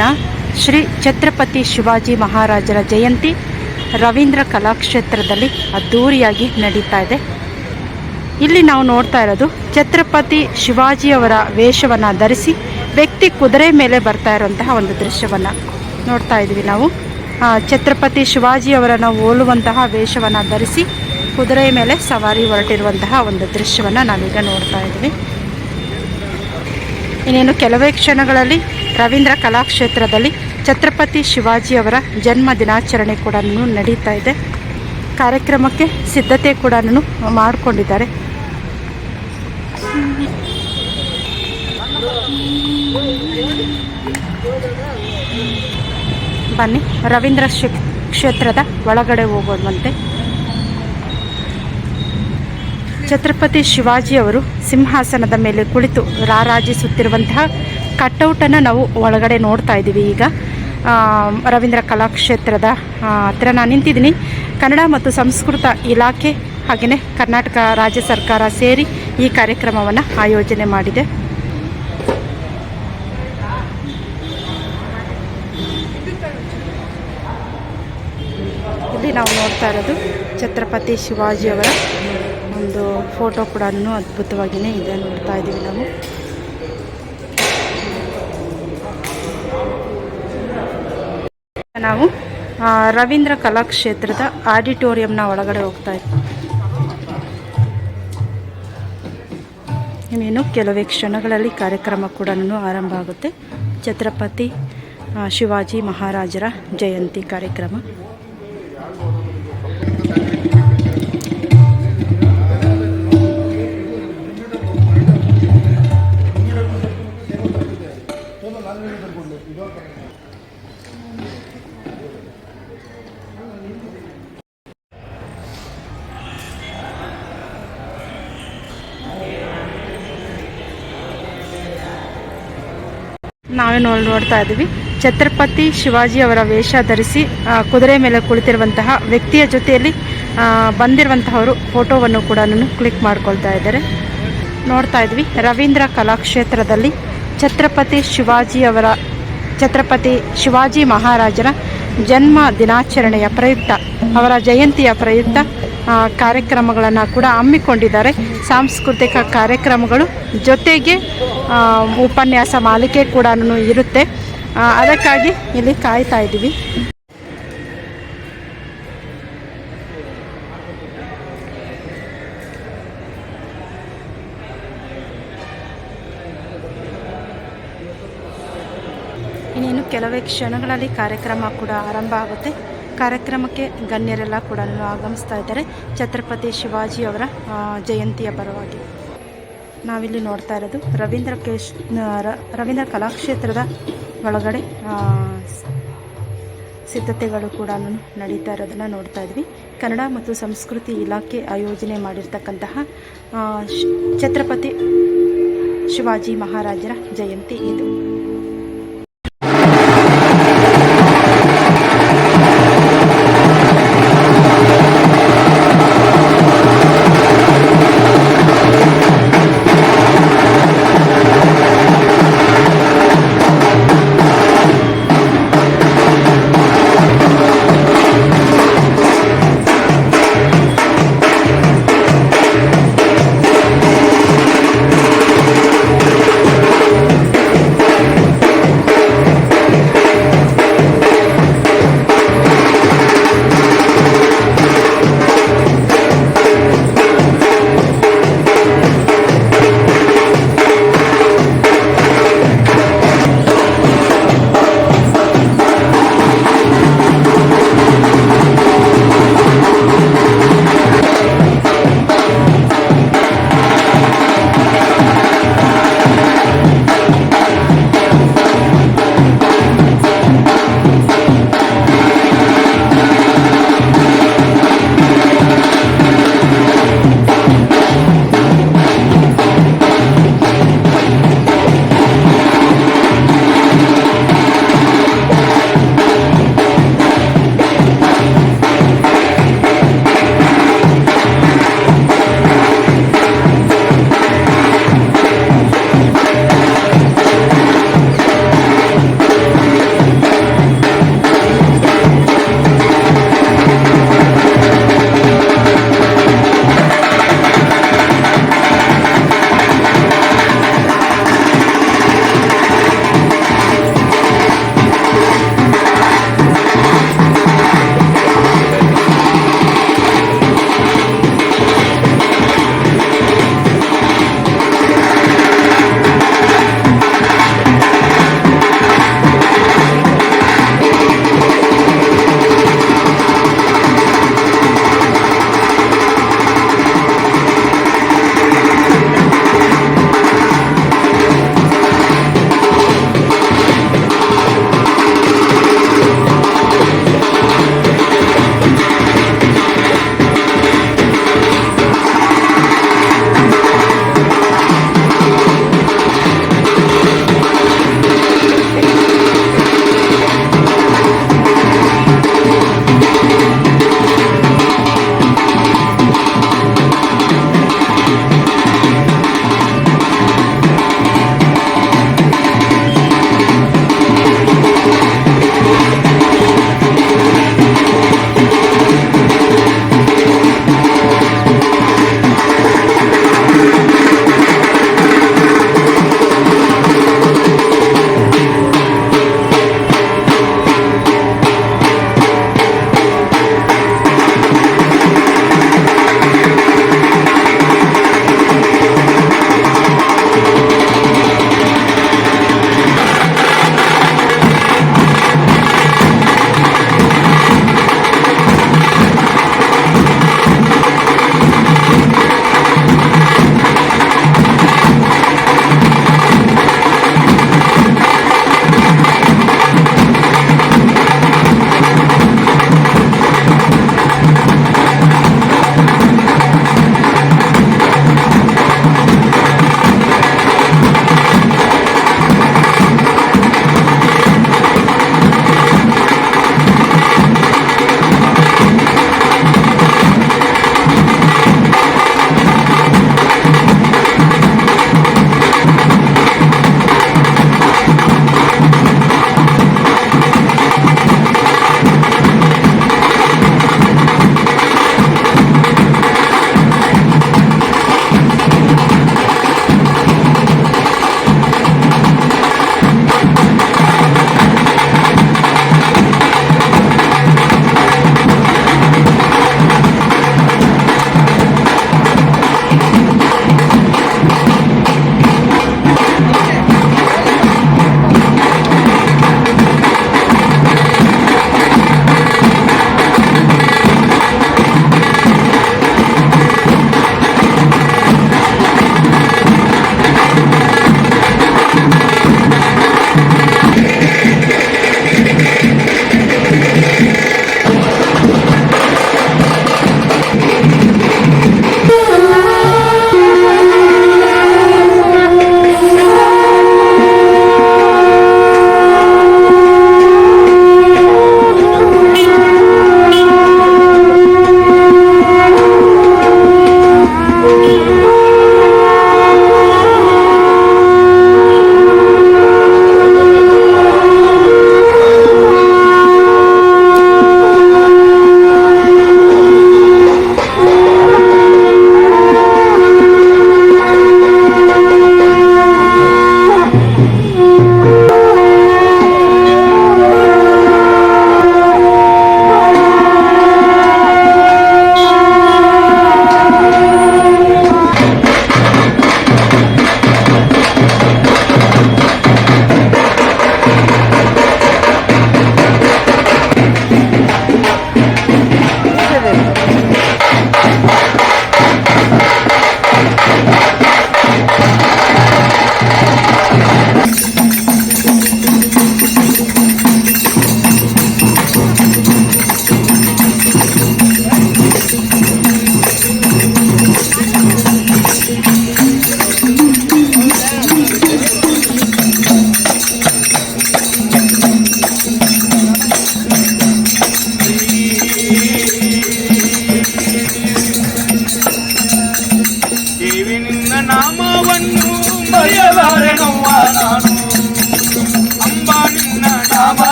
ದಿನ ಶ್ರೀ ಛತ್ರಪತಿ ಶಿವಾಜಿ ಮಹಾರಾಜರ ಜಯಂತಿ ರವೀಂದ್ರ ಕಲಾಕ್ಷೇತ್ರದಲ್ಲಿ ಅದ್ಧೂರಿಯಾಗಿ ನಡೀತಾ ಇದೆ. ಇಲ್ಲಿ ನಾವು ನೋಡ್ತಾ ಇರೋದು ಛತ್ರಪತಿ ಶಿವಾಜಿಯವರ ವೇಷವನ್ನು ಧರಿಸಿ ವ್ಯಕ್ತಿ ಕುದುರೆ ಮೇಲೆ ಬರ್ತಾ ಇರುವಂತಹ ಒಂದು ದೃಶ್ಯವನ್ನು ನೋಡ್ತಾ ಇದ್ವಿ ನಾವು. ಛತ್ರಪತಿ ಶಿವಾಜಿಯವರನ್ನು ಹೋಲುವಂತಹ ವೇಷವನ್ನು ಧರಿಸಿ ಕುದುರೆ ಮೇಲೆ ಸವಾರಿ ಹೊರಟಿರುವಂತಹ ಒಂದು ದೃಶ್ಯವನ್ನು ನಾವೀಗ ನೋಡ್ತಾ ಇದ್ವಿ. ಇನ್ನೇನು ಕೆಲವೇ ಕ್ಷಣಗಳಲ್ಲಿ ರವೀಂದ್ರ ಕಲಾಕ್ಷೇತ್ರದಲ್ಲಿ ಛತ್ರಪತಿ ಶಿವಾಜಿಯವರ ಜನ್ಮ ದಿನಾಚರಣೆ ಕೂಡ ನಡೀತಾ ಇದೆ. ಕಾರ್ಯಕ್ರಮಕ್ಕೆ ಸಿದ್ಧತೆ ಕೂಡ ಮಾಡಿಕೊಂಡಿದ್ದಾರೆ. ಬನ್ನಿ, ರವೀಂದ್ರ ಕ್ಷೇತ್ರದ ಒಳಗಡೆ ಹೋಗೋದಂತೆ ಛತ್ರಪತಿ ಶಿವಾಜಿಯವರು ಸಿಂಹಾಸನದ ಮೇಲೆ ಕುಳಿತು ರಾರಾಜಿಸುತ್ತಿರುವಂತಹ ಕಟೌಟನ್ನು ನಾವು ಒಳಗಡೆ ನೋಡ್ತಾ ಇದ್ದೀವಿ ಈಗ. ರವೀಂದ್ರ ಕಲಾಕ್ಷೇತ್ರದ ಹತ್ರ ನಾನು ನಿಂತಿದ್ದೀನಿ. ಕನ್ನಡ ಮತ್ತು ಸಂಸ್ಕೃತ ಇಲಾಖೆ ಹಾಗೆಯೇ ಕರ್ನಾಟಕ ರಾಜ್ಯ ಸರ್ಕಾರ ಸೇರಿ ಈ ಕಾರ್ಯಕ್ರಮವನ್ನು ಆಯೋಜನೆ ಮಾಡಿದೆ. ಇಲ್ಲಿ ನಾವು ನೋಡ್ತಾ ಇರೋದು ಛತ್ರಪತಿ ಶಿವಾಜಿಯವರ ಒಂದು ಫೋಟೋ ಕೂಡ ಅದ್ಭುತವಾಗಿಯೇ ಇದೆ ನೋಡ್ತಾ ಇದ್ದೀವಿ ನಾವು. ನಾವು ರವೀಂದ್ರ ಕಲಾಕ್ಷೇತ್ರದ ಆಡಿಟೋರಿಯಂನ ಒಳಗಡೆ ಹೋಗ್ತಾ ಇದ್ದೀವಿ ಇನ್ನೇನು, ಕೆಲವೇ ಕ್ಷಣಗಳಲ್ಲಿ ಕಾರ್ಯಕ್ರಮ ಕೂಡ ಆರಂಭ ಆಗುತ್ತೆ. ಛತ್ರಪತಿ ಶಿವಾಜಿ ಮಹಾರಾಜರ ಜಯಂತಿ ಕಾರ್ಯಕ್ರಮ. ನಾವೇ ನೋಡಿ, ನೋಡ್ತಾ ಇದ್ದೀವಿ. ಛತ್ರಪತಿ ಶಿವಾಜಿ ಅವರ ವೇಷ ಧರಿಸಿ ಕುದುರೆ ಮೇಲೆ ಕುಳಿತಿರುವಂತಹ ವ್ಯಕ್ತಿಯ ಜೊತೆಯಲ್ಲಿ ಬಂದಿರುವಂತಹವರು ಫೋಟೋವನ್ನು ಕೂಡ ಕ್ಲಿಕ್ ಮಾಡ್ಕೊಳ್ತಾ ಇದ್ದಾರೆ ನೋಡ್ತಾ ಇದ್ವಿ ರವೀಂದ್ರ ಕಲಾಕ್ಷೇತ್ರದಲ್ಲಿ ಛತ್ರಪತಿ ಶಿವಾಜಿ ಅವರ, ಛತ್ರಪತಿ ಶಿವಾಜಿ ಮಹಾರಾಜರ ಜನ್ಮ ದಿನಾಚರಣೆಯ ಪ್ರಯುಕ್ತ, ಅವರ ಜಯಂತಿಯ ಪ್ರಯುಕ್ತ ಕಾರ್ಯಕ್ರಮಗಳನ್ನು ಕೂಡ ಹಮ್ಮಿಕೊಂಡಿದ್ದಾರೆ. ಸಾಂಸ್ಕೃತಿಕ ಕಾರ್ಯಕ್ರಮಗಳು ಜೊತೆಗೆ ಉಪನ್ಯಾಸ ಮಾಲಿಕೆ ಕೂಡ ಇರುತ್ತೆ. ಅದಕ್ಕಾಗಿ ಇಲ್ಲಿ ಕಾಯ್ತಾ ಇದ್ದೀವಿ. ಇನ್ನೇನು ಕೆಲವೇ ಕ್ಷಣಗಳಲ್ಲಿ ಕಾರ್ಯಕ್ರಮ ಕೂಡ ಆರಂಭ ಆಗುತ್ತೆ. ಕಾರ್ಯಕ್ರಮಕ್ಕೆ ಗಣ್ಯರೆಲ್ಲ ಕೂಡ ಆಗಮಿಸ್ತಾ ಇದ್ದಾರೆ. ಛತ್ರಪತಿ ಶಿವಾಜಿ ಅವರ ಜಯಂತಿಯ ಪರವಾಗಿ. ನಾವಿಲ್ಲಿ ನೋಡ್ತಾ ಇರೋದು ರವೀಂದ್ರ ಕೇಶ್ ರವೀಂದ್ರ ಕಲಾಕ್ಷೇತ್ರದ ಒಳಗಡೆ ಸಿದ್ಧತೆಗಳು ಕೂಡ ನಡೀತಾ ಇರೋದನ್ನು ನೋಡ್ತಾ ಇದ್ವಿ. ಕನ್ನಡ ಮತ್ತು ಸಂಸ್ಕೃತಿ ಇಲಾಖೆ ಆಯೋಜನೆ ಮಾಡಿರ್ತಕ್ಕಂತಹ ಛತ್ರಪತಿ ಶಿವಾಜಿ ಮಹಾರಾಜರ ಜಯಂತಿ ಇದು.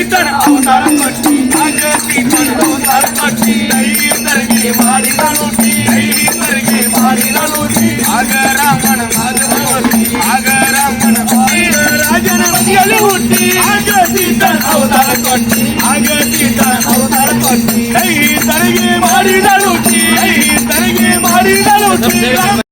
ಇತರ ಅವತಾರ ಕೊಟ್ಟಿ ನಾಗತಿ ಅವತಾರ ಕೊಟ್ಟಿ ಐದರಿಗೆ ಮಾಡಿದ ಲೂಟಿ ಐದರಿಗೆ ಮಾಡಿದ ಲೂಟಿ ಆಗ ರಾಮಣ ಮಾಧವತಿ ಆಗ ರಾಮಣ ರಾಜನ ಮನೆಯಲ್ಲಿ ಹುಟ್ಟಿ ಆಗ ಸೀತನ ಅವತಾರ ಕೊಟ್ಟಿ ಆಗ ಸೀತನ ಅವತಾರ ಕೊಟ್ಟಿ ಐದರಿಗೆ ಮಾಡಿದ ಲೂಟಿ ಐದರಿಗೆ ಮಾಡಿದ ಲೂಟಿ